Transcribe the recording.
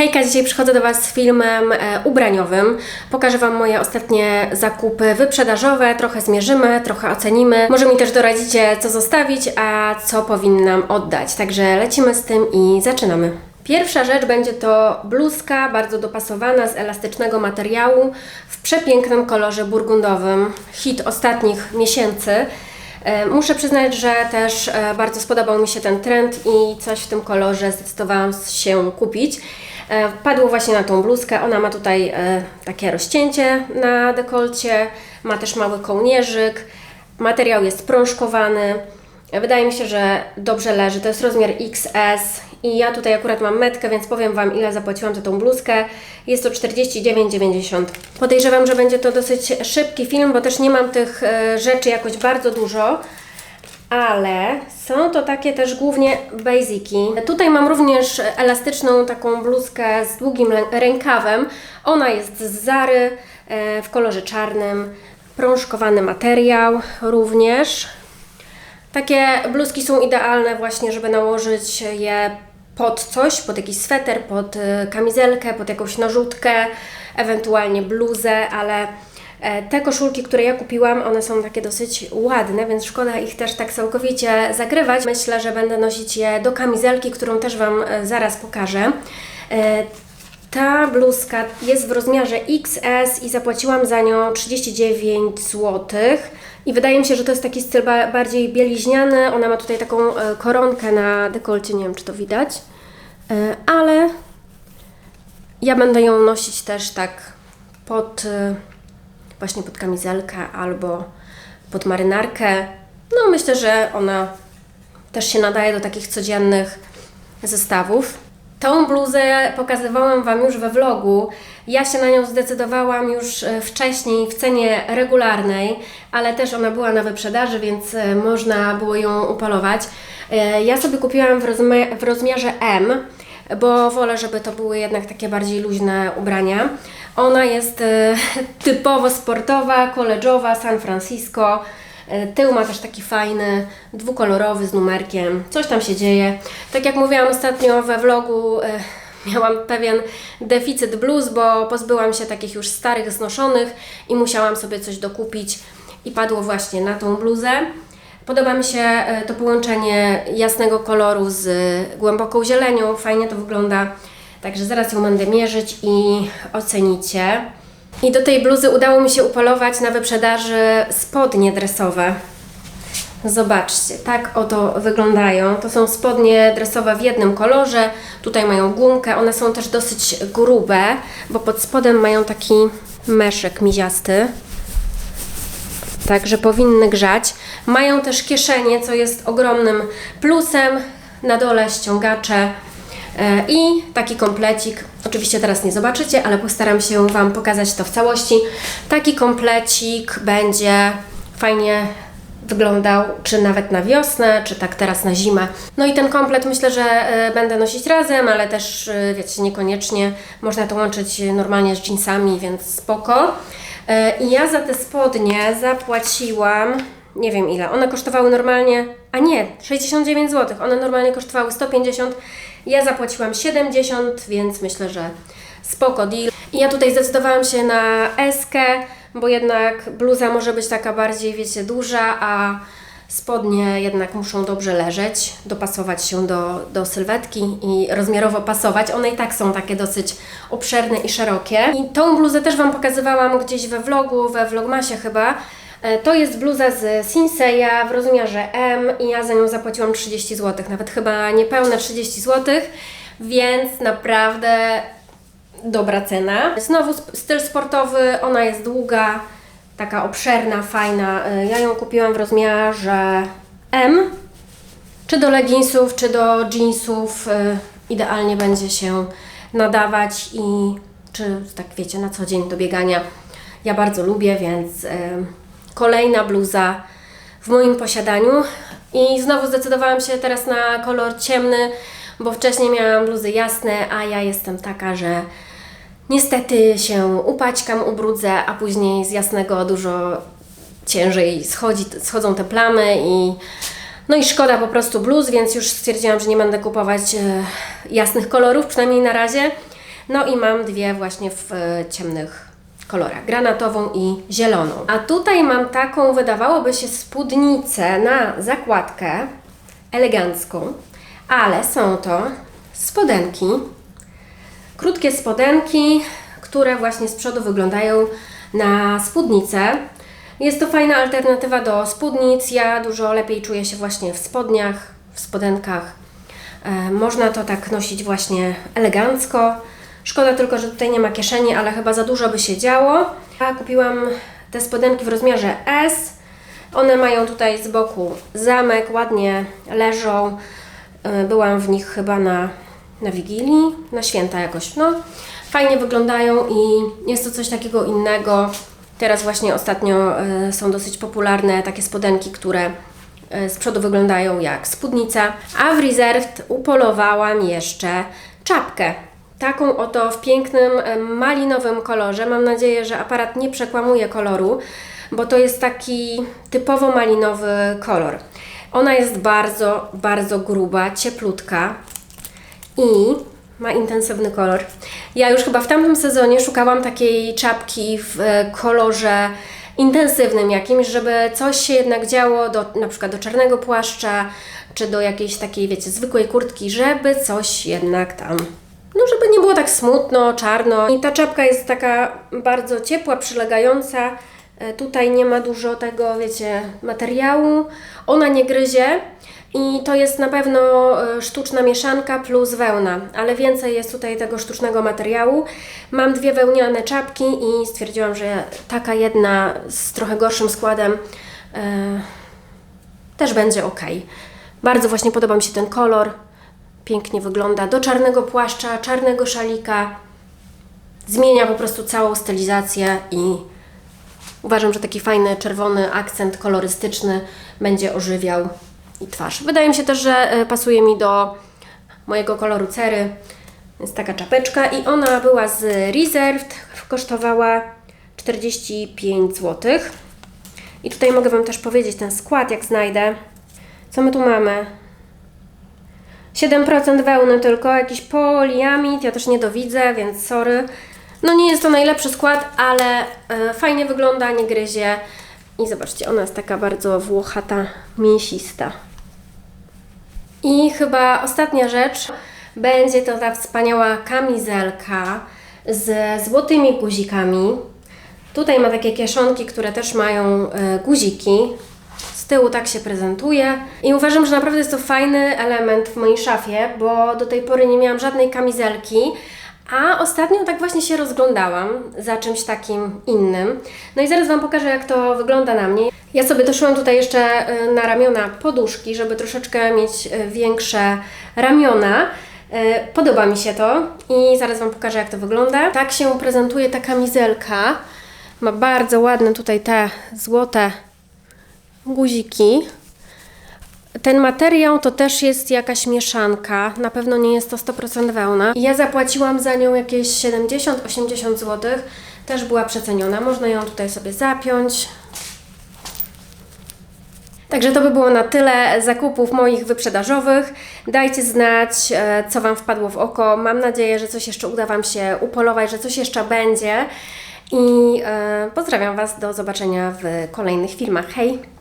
Hejka, dzisiaj przychodzę do Was z filmem e, ubraniowym. Pokażę Wam moje ostatnie zakupy wyprzedażowe, trochę zmierzymy, trochę ocenimy. Może mi też doradzicie, co zostawić, a co powinnam oddać. Także lecimy z tym i zaczynamy. Pierwsza rzecz będzie to bluzka, bardzo dopasowana z elastycznego materiału w przepięknym kolorze burgundowym. Hit ostatnich miesięcy. E, Muszę przyznać, że też e, bardzo spodobał mi się ten trend i coś w tym kolorze zdecydowałam się kupić. E, Padło właśnie na tą bluzkę. Ona ma tutaj e, takie rozcięcie na dekolcie, ma też mały kołnierzyk. Materiał jest prążkowany. E, Wydaje mi się, że dobrze leży. To jest rozmiar XS i ja tutaj akurat mam metkę, więc powiem Wam, ile zapłaciłam za tą bluzkę. Jest to 49,90. Podejrzewam, że będzie to dosyć szybki film, bo też nie mam tych rzeczy jakoś bardzo dużo. Ale są to takie też głównie basiki. Tutaj mam również elastyczną taką bluzkę z długim rękawem. Ona jest z Zary e, w kolorze czarnym. Prążkowany materiał również. Takie bluzki są idealne właśnie, żeby nałożyć je pod coś, pod jakiś sweter, pod y, kamizelkę, pod jakąś narzutkę, ewentualnie bluzę, ale e, te koszulki, które ja kupiłam, one są takie dosyć ładne, więc szkoda ich też tak całkowicie zagrywać. Myślę, że będę nosić je do kamizelki, którą też Wam e, zaraz pokażę. E, ta bluzka jest w rozmiarze XS i zapłaciłam za nią 39 zł. I wydaje mi się, że to jest taki styl ba- bardziej bieliźniany. Ona ma tutaj taką e, koronkę na dekolcie, nie wiem czy to widać, E, ale ja będę ją nosić też tak pod e, właśnie pod kamizelkę albo pod marynarkę. No myślę, że ona też się nadaje do takich codziennych zestawów. Tą bluzę pokazywałam Wam już we vlogu. Ja się na nią zdecydowałam już e, wcześniej w cenie regularnej, ale też ona była na wyprzedaży, więc e, można było ją upolować. E, Ja sobie kupiłam w, rozmia- w rozmiarze M, bo wolę, żeby to były jednak takie bardziej luźne ubrania. Ona jest e, typowo sportowa, koleżowa, San Francisco. E, Tył ma też taki fajny, dwukolorowy z numerkiem. Coś tam się dzieje. Tak jak mówiłam ostatnio we vlogu, e, miałam pewien deficyt bluz, bo pozbyłam się takich już starych, znoszonych i musiałam sobie coś dokupić i padło właśnie na tą bluzę. Podoba mi się to połączenie jasnego koloru z głęboką zielenią. Fajnie to wygląda. Także zaraz ją będę mierzyć i ocenicie. I do tej bluzy udało mi się upolować na wyprzedaży spodnie dresowe. Zobaczcie, tak oto wyglądają. To są spodnie dresowe w jednym kolorze. Tutaj mają gumkę. One są też dosyć grube, bo pod spodem mają taki meszek miziasty. Także powinny grzać. Mają też kieszenie, co jest ogromnym plusem. Na dole ściągacze i taki komplecik. Oczywiście teraz nie zobaczycie, ale postaram się Wam pokazać to w całości. Taki komplecik będzie fajnie wyglądał, czy nawet na wiosnę, czy tak teraz na zimę. No i ten komplet myślę, że e, będę nosić razem, ale też, e, wiecie, niekoniecznie. Można to łączyć normalnie z jeansami, więc spoko. E, I ja za te spodnie zapłaciłam, nie wiem ile, one kosztowały normalnie, a nie, 69 zł. One normalnie kosztowały 150, ja zapłaciłam 70, więc myślę, że spoko deal. I ja tutaj zdecydowałam się na eskę, bo jednak bluza może być taka bardziej, wiecie, duża, a spodnie jednak muszą dobrze leżeć, dopasować się do, do sylwetki i rozmiarowo pasować. One i tak są takie dosyć obszerne i szerokie. I tą bluzę też Wam pokazywałam gdzieś we vlogu, we vlogmasie chyba. E, To jest bluza z Sinseya w rozmiarze M i ja za nią zapłaciłam 30 zł, nawet chyba niepełne 30 zł, więc naprawdę dobra cena. Znowu styl sportowy, ona jest długa, taka obszerna, fajna. Y, Ja ją kupiłam w rozmiarze M. Czy do leginsów, czy do jeansów y, idealnie będzie się nadawać i czy tak wiecie, na co dzień do biegania. Ja bardzo lubię, więc kolejna bluza w moim posiadaniu. I znowu zdecydowałam się teraz na kolor ciemny, bo wcześniej miałam bluzy jasne, a ja jestem taka, że niestety się upaćkam, ubrudzę, a później z jasnego dużo ciężej schodzi, schodzą te plamy i no i szkoda po prostu bluz, więc już stwierdziłam, że nie będę kupować e, jasnych kolorów, przynajmniej na razie. No i mam dwie właśnie w e, ciemnych kolorach, granatową i zieloną. A tutaj mam taką, wydawałoby się, spódnicę na zakładkę, elegancką, ale są to spodenki, krótkie spodenki, które właśnie z przodu wyglądają na spódnicę. Jest to fajna alternatywa do spódnic. Ja dużo lepiej czuję się właśnie w spodniach, w spodenkach. E, można to tak nosić właśnie elegancko. Szkoda tylko, że tutaj nie ma kieszeni, ale chyba za dużo by się działo. Ja kupiłam te spodenki w rozmiarze S. One mają tutaj z boku zamek, ładnie leżą. E, Byłam w nich chyba na, na Wigilii, na święta jakoś. No, fajnie wyglądają i jest to coś takiego innego. Teraz właśnie ostatnio e, są dosyć popularne takie spodenki, które e, z przodu wyglądają jak spódnica. A w Reserved upolowałam jeszcze czapkę. Taką oto w pięknym e, malinowym kolorze. Mam nadzieję, że aparat nie przekłamuje koloru, bo to jest taki typowo malinowy kolor. Ona jest bardzo, bardzo gruba, cieplutka i ma intensywny kolor. Ja już chyba w tamtym sezonie szukałam takiej czapki w e, kolorze intensywnym jakimś, żeby coś się jednak działo do, na przykład do czarnego płaszcza, czy do jakiejś takiej, wiecie, zwykłej kurtki, żeby coś jednak tam no, żeby nie było tak smutno, czarno. I ta czapka jest taka bardzo ciepła, przylegająca. E, Tutaj nie ma dużo tego, wiecie, materiału. Ona nie gryzie. I to jest na pewno e, sztuczna mieszanka plus wełna, ale więcej jest tutaj tego sztucznego materiału. Mam dwie wełniane czapki i stwierdziłam, że taka jedna z trochę gorszym składem e, też będzie ok. Bardzo właśnie podoba mi się ten kolor. Pięknie wygląda do czarnego płaszcza, czarnego szalika. Zmienia po prostu całą stylizację i uważam, że taki fajny czerwony akcent kolorystyczny będzie ożywiał i twarz. Wydaje mi się też, że e, pasuje mi do mojego koloru cery. Jest taka czapeczka i ona była z Reserved, kosztowała 45 zł. I tutaj mogę Wam też powiedzieć ten skład, jak znajdę. Co my tu mamy? 7% wełny tylko, jakiś poliamid, ja też nie dowidzę, więc sorry. No nie jest to najlepszy skład, ale e, fajnie wygląda, nie gryzie. I zobaczcie, ona jest taka bardzo włochata, mięsista. I chyba ostatnia rzecz będzie to ta wspaniała kamizelka z złotymi guzikami. Tutaj ma takie kieszonki, które też mają e, guziki. Tyłu tak się prezentuje. I uważam, że naprawdę jest to fajny element w mojej szafie, bo do tej pory nie miałam żadnej kamizelki. A ostatnio tak właśnie się rozglądałam za czymś takim innym. No i zaraz Wam pokażę, jak to wygląda na mnie. Ja sobie doszyłam tutaj jeszcze y, na ramiona poduszki, żeby troszeczkę mieć y, większe ramiona. Y, Podoba mi się to i zaraz Wam pokażę, jak to wygląda. Tak się prezentuje ta kamizelka. Ma bardzo ładne tutaj te złote guziki. Ten materiał to też jest jakaś mieszanka, na pewno nie jest to 100% wełna. Ja zapłaciłam za nią jakieś 70-80 zł, też była przeceniona. Można ją tutaj sobie zapiąć. Także to by było na tyle zakupów moich wyprzedażowych. Dajcie znać, e, co Wam wpadło w oko. Mam nadzieję, że coś jeszcze uda Wam się upolować, że coś jeszcze będzie. I e, pozdrawiam Was, do zobaczenia w kolejnych filmach. Hej!